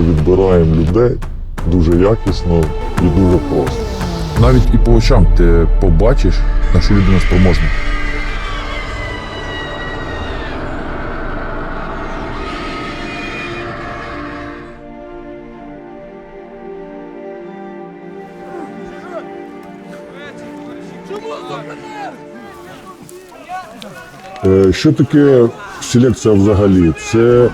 відбираємо людей дуже якісно і дуже просто. Навіть і по очам ти побачиш, на що людина спроможна. Е, Що таке селекція взагалі? Це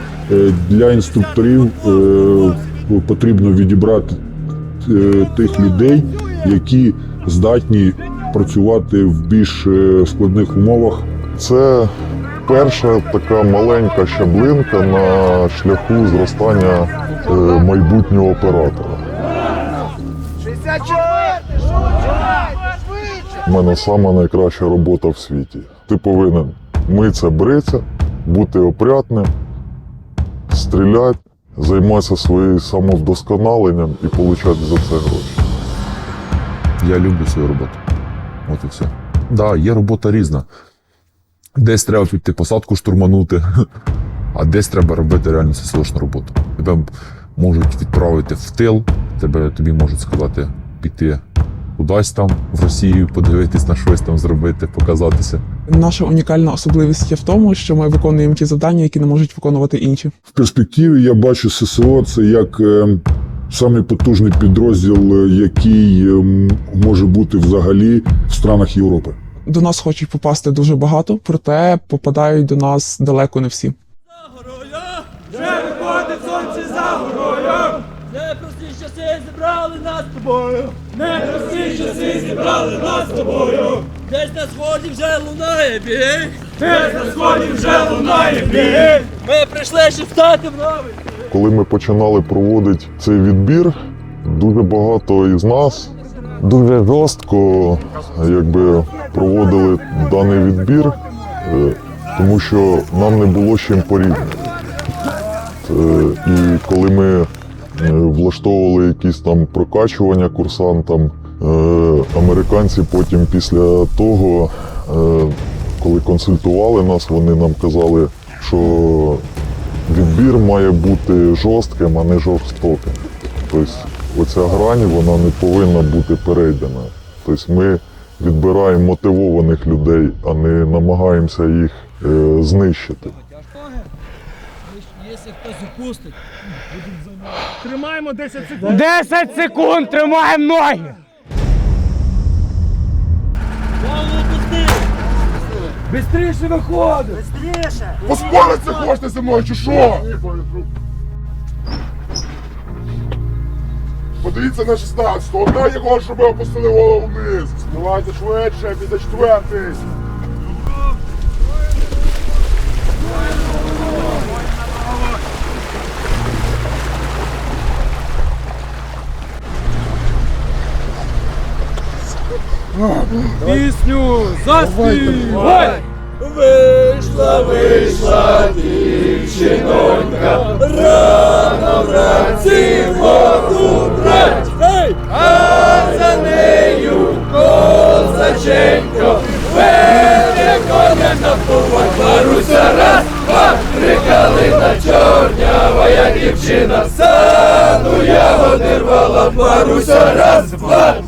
для інструкторів е, потрібно відібрати е, тих людей, які здатні працювати в більш е, складних умовах. Це перша така маленька щаблинка на шляху зростання е, майбутнього оператора. 64, швидше, швидше. У мене сама найкраща робота в світі. Ти повинен митися, бритися, бути опрятним, стріляти, займатися своїм самовдосконаленням і отримати за це гроші. Я люблю свою роботу. От і все. Да, є робота різна. Десь треба піти посадку штурманути, а десь треба робити реально ССОшну роботу. Тебе можуть відправити в тил, тебе тобі можуть сказати піти кудись там в Росію, подивитись на щось там зробити, показатися. Наша унікальна особливість є в тому, що ми виконуємо ті завдання, які не можуть виконувати інші. В перспективі я бачу ССО це як е, самий потужний підрозділ, е, який е, може бути взагалі в странах Європи. До нас хочуть попасти дуже багато, проте попадають до нас далеко не всі. Непрості часи зібрали нас з тобою. Непрості часи зібрали нас з тобою. Десь на сході вже лунає бій. Десь на сході вже лунає бій. Ми прийшли щоб встати в новий. Коли ми починали проводити цей відбір, дуже багато із нас дуже жорстко якби, проводили даний відбір, е, тому що нам не було з чим порівняти. Е, І коли ми влаштовували якісь там прокачування курсантам, е, американці потім після того, е, коли консультували нас, вони нам казали, що відбір має бути жорстким, а не жорстоким. Тобто оця грань вона не повинна бути перейдена. Тобто ми відбираємо мотивованих людей, а не намагаємося їх е, знищити. Якщо хтось упустить. Тримаємо 10 секунд. 10 секунд тримаємо ноги! Упустив. Бистріше виходить! Поспоритися хочете зі мною чи що? Подивіться на 16, одна його, щоб ви опустили голову вниз. Давайте швидше, піде четвертий. Пісню заспівай! Вийшла, вийшла дівчинонька, рано вранці воду брать, а за нею козаченько, веде коня на поваль, Маруся раз, два, три калина чорнява, я дівчина, з саду ягоди рвала, Маруся раз, два,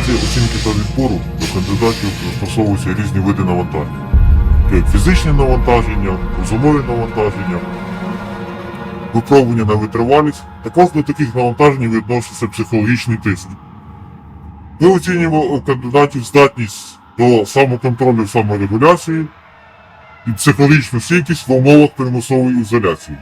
фазі оцінки та відбору до кандидатів застосовуються різні види навантаження. Як фізичні навантаження, розумові навантаження, випробування на витривалість. Також до таких навантажень відноситься психологічний тиск. Ми оцінюємо у кандидатів здатність до самоконтролю саморегуляції і психологічну стійкість в умовах примусової ізоляції.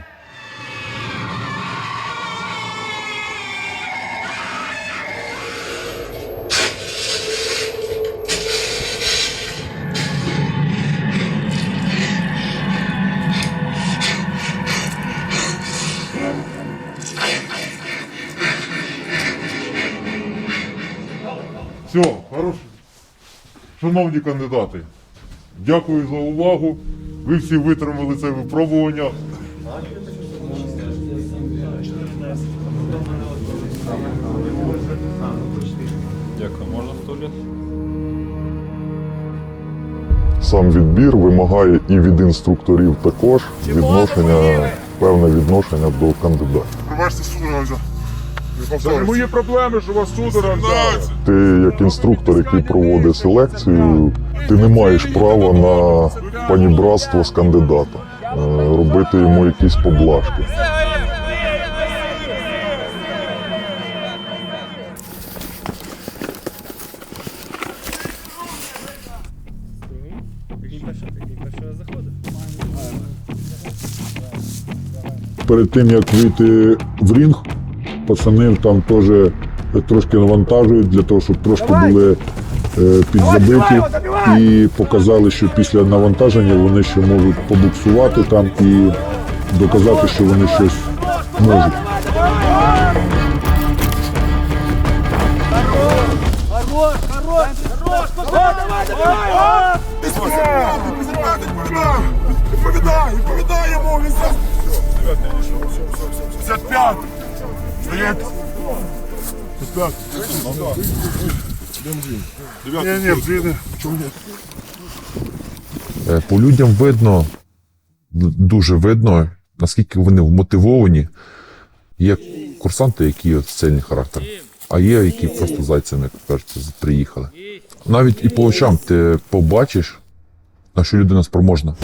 Шановні кандидати, дякую за увагу. Ви всі витримали це випробування. Сам відбір вимагає і від інструкторів також відношення, певне відношення до кандидата. Пробачте, взяв. Це мої проблеми, що вас взяли. Ти як інструктор, який проводить селекцію, ти не маєш права на панібратство з кандидатом, е, робити йому якісь поблажки. Перед тим як вийти в рінг, пацани там теж трошки навантажують для того, щоб трошки були е, підзабиті. і показали, що після навантаження вони ще можуть побуксувати там і доказати, що вони щось можуть. Відповідай, відповідай Стоять! Ні, ні, блін, чому ні? Е, По людям видно, д- дуже видно, наскільки вони вмотивовані. Є курсанти, які от сильний характер, а є, які просто зайцями, як кажуть, з- приїхали. Навіть і по очам ти побачиш, на що людина спроможна.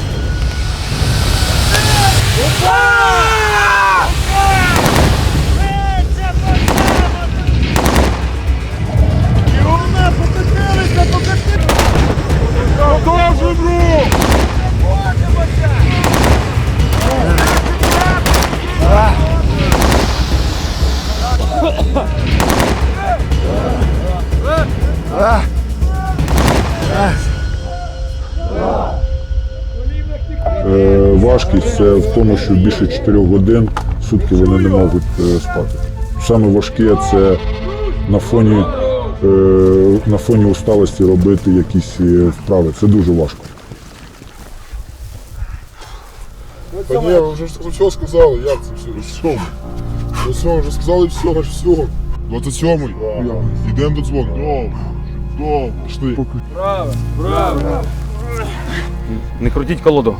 Тому, що більше 4 годин в сутки вони не можуть е, спати. Саме важке це на фоні, е, на фоні усталості робити якісь е, вправи. Це дуже важко. Та ні, ви вже все сказали, як це все? Все. Все, вже сказали все, аж все. 27-й. Йдемо до дзвону. Добре, добре, пішли. Не крутіть колоду.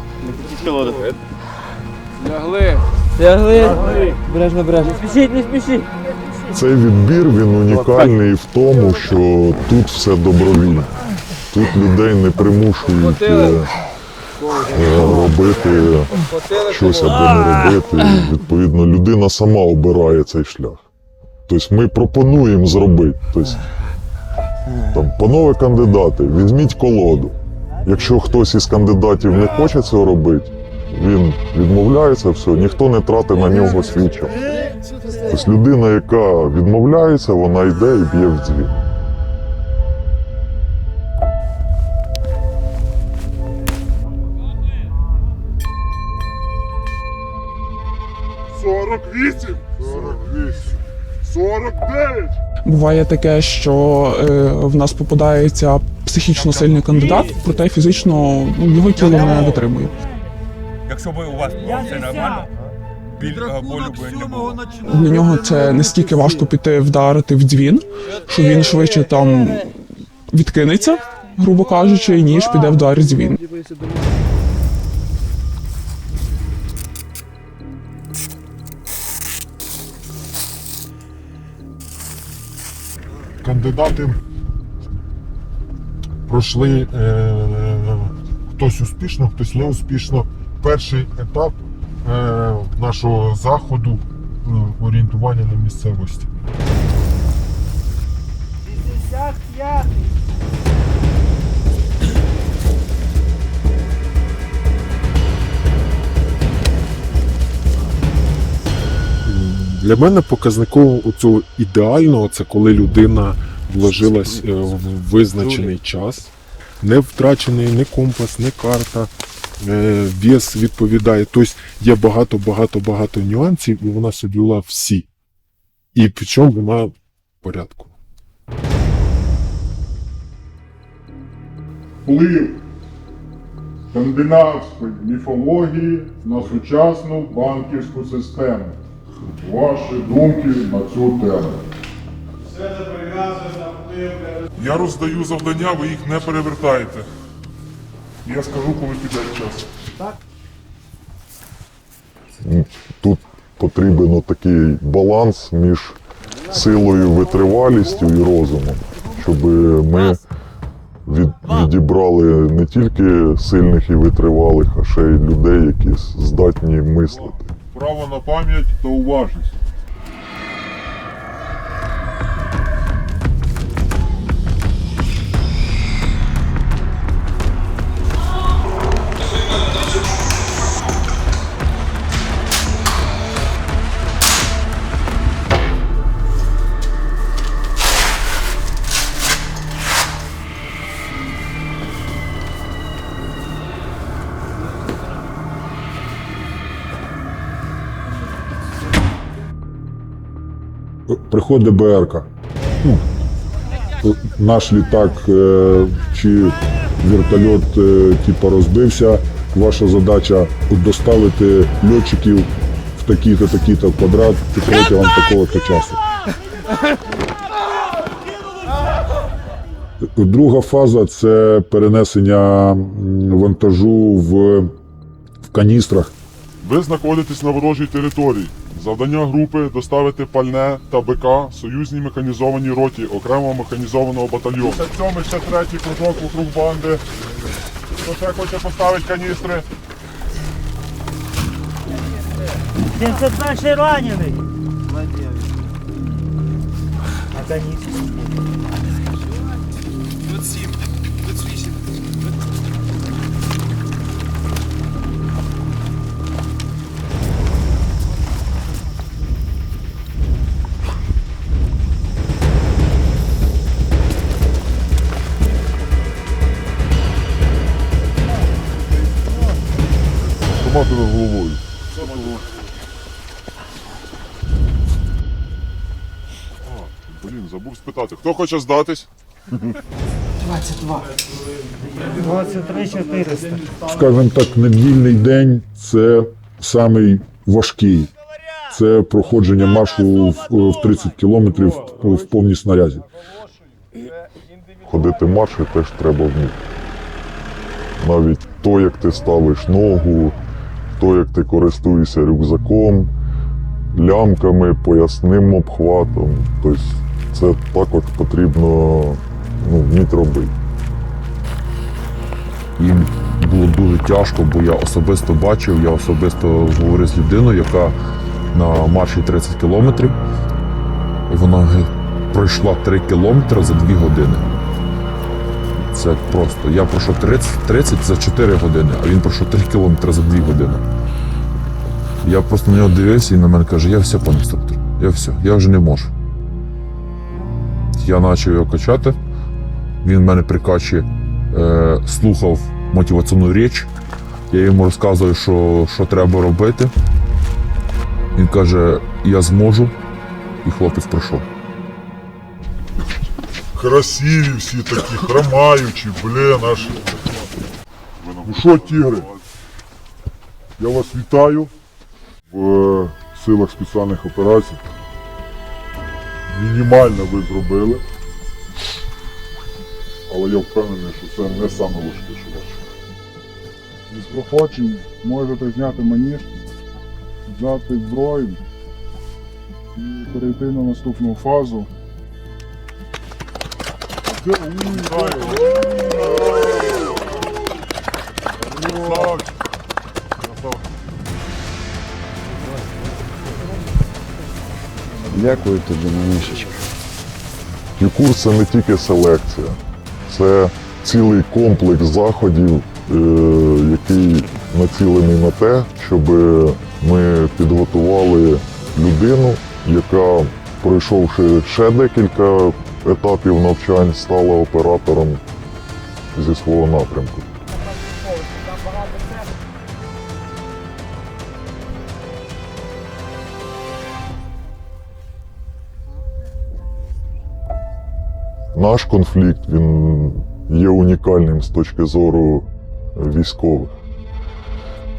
Лягли. Лягли. Бережно, бережно. Не спішіть, не спішіть. Цей відбір він унікальний в тому, що тут все добровільно. Тут людей не примушують е, е, робити щось або не робити. Відповідно, людина сама обирає цей шлях. Тобто ми пропонуємо зробити. Тобто, там, панове кандидати, візьміть колоду. Якщо хтось із кандидатів не хоче цього робити, він відмовляється, все, ніхто не тратить на нього свій час. Тобто людина, яка відмовляється, вона йде і б'є в дзвін. Сорок вісім! Сорок вісім! Сорок дев'ять! Буває таке, що е, в нас попадається психічно сильний кандидат, проте фізично ну, його тіло не витримує. Якщо би у вас було все нормально, біль е, болю би не було. Для нього це настільки важко піти вдарити в дзвін, що він швидше там відкинеться, грубо кажучи, ніж піде вдарить дзвін. Кандидати пройшли е, хтось успішно, хтось неуспішно. Перший етап е, нашого заходу е, орієнтування на місцевості. 55. Для мене показником цього ідеального це коли людина вложилась е, в визначений час, не втрачений ні компас, ні карта, вес відповідає. Тобто є багато, багато, багато нюансів, і вона соблюла всі. І причому вона в порядку. вплив скандинавської міфології на сучасну банківську систему. Ваші думки на цю тему. Я роздаю завдання, ви їх не перевертаєте. Я скажу, коли піде час. Тут потрібен такий баланс між силою, витривалістю і розумом, щоб ми від, відібрали не тільки сильних і витривалих, а ще й людей, які здатні мислити. Право на пам'ять та уважність. Приходить БРК. Ну, наш літак е, чи вертольот е, типу, розбився. Ваша задача доставити льотчиків в такий-то, такий-то квадрат протягом такого-то часу. Друга фаза це перенесення вантажу в, в каністрах. Ви знаходитесь на ворожій території. Завдання групи доставити пальне та БК союзній механізованій роті окремого механізованого батальйону. 57-63 кружок округ банди. Хто ще хоче поставити каністри? 71 ранений. А каністри? 27. Блін. Хто хоче здатись? 23 400. скажімо так, недільний день це самий важкий. Це проходження маршу в, в 30 кілометрів в повній снарязі. Ходити марші теж треба вміти. Навіть то, як ти ставиш ногу, то, як ти користуєшся рюкзаком, лямками, поясним обхватом. Тобто це також потрібно ну, вміти робити. Їм було дуже тяжко, бо я особисто бачив, я особисто говорив з людиною, яка на марші 30 кілометрів. І вона пройшла 3 кілометри за 2 години. Це просто. Я пройшов 30, 30 за 4 години, а він пройшов 3 кілометри за 2 години. Я просто на нього дивився і на мене каже, я все, пан інструктор, я все, я вже не можу. Я почав його качати. Він мене прикачує е, слухав мотиваційну річ. Я йому розказую, що, що треба робити. Він каже, я зможу, і хлопець пройшов. Красиві всі такі, хромаючі, блін, аж. Ну що, тігри? Я вас вітаю в е, силах спеціальних операцій. Мінімально ви зробили. Але я впевнений, що це не саме важке, що ваше. Із проходжень можете зняти маніж, взяти зброю і перейти на наступну фазу. Дякую тобі, Манішечка. Курс це не тільки селекція, це цілий комплекс заходів, е, який націлений на те, щоб ми підготували людину, яка, пройшовши ще декілька етапів навчань, стала оператором зі свого напрямку. Наш конфлікт він є унікальним з точки зору військових.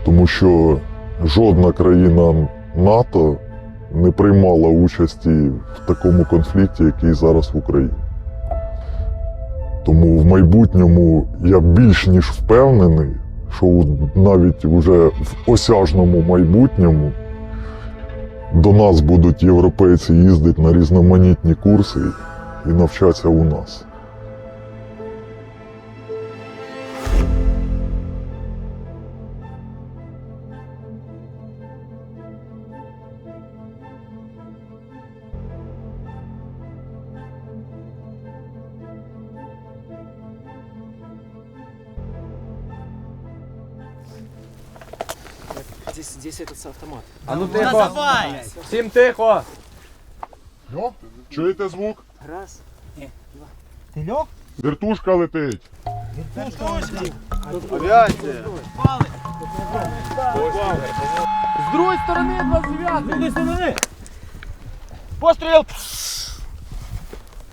Тому що жодна країна НАТО не приймала участі в такому конфлікті, який зараз в Україні. Тому в майбутньому я більш ніж впевнений, що навіть уже в осяжному майбутньому до нас будуть європейці їздити на різноманітні курси і навчатися у нас. Здесь, здесь этот автомат. А ну тихо! Всім тихо! Йо, чуєте звук? Раз. Ти льох? Вертушка летить. З другої сторони 29. З другої сторони. Постріл!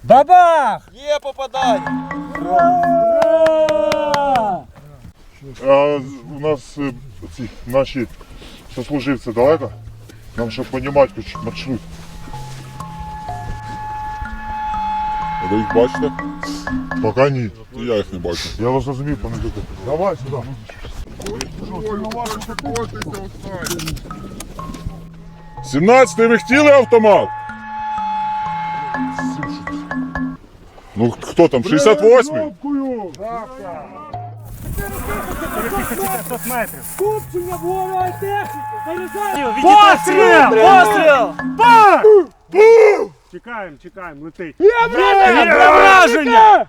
Бабах! Є попадання. А у нас е, ці наші сослуживці далеко. Нам щоб понімати хоч маршрут. Ви їх бачите? Поки ні. І я їх не бачу. Я вас розумію, пане Дюке. Давай сюди. Сімнадцятий ви хотіли автомат? Ну хто там? 68-й? Постріл! Постріл! Чекаємо, чекаємо, летить. Є враження!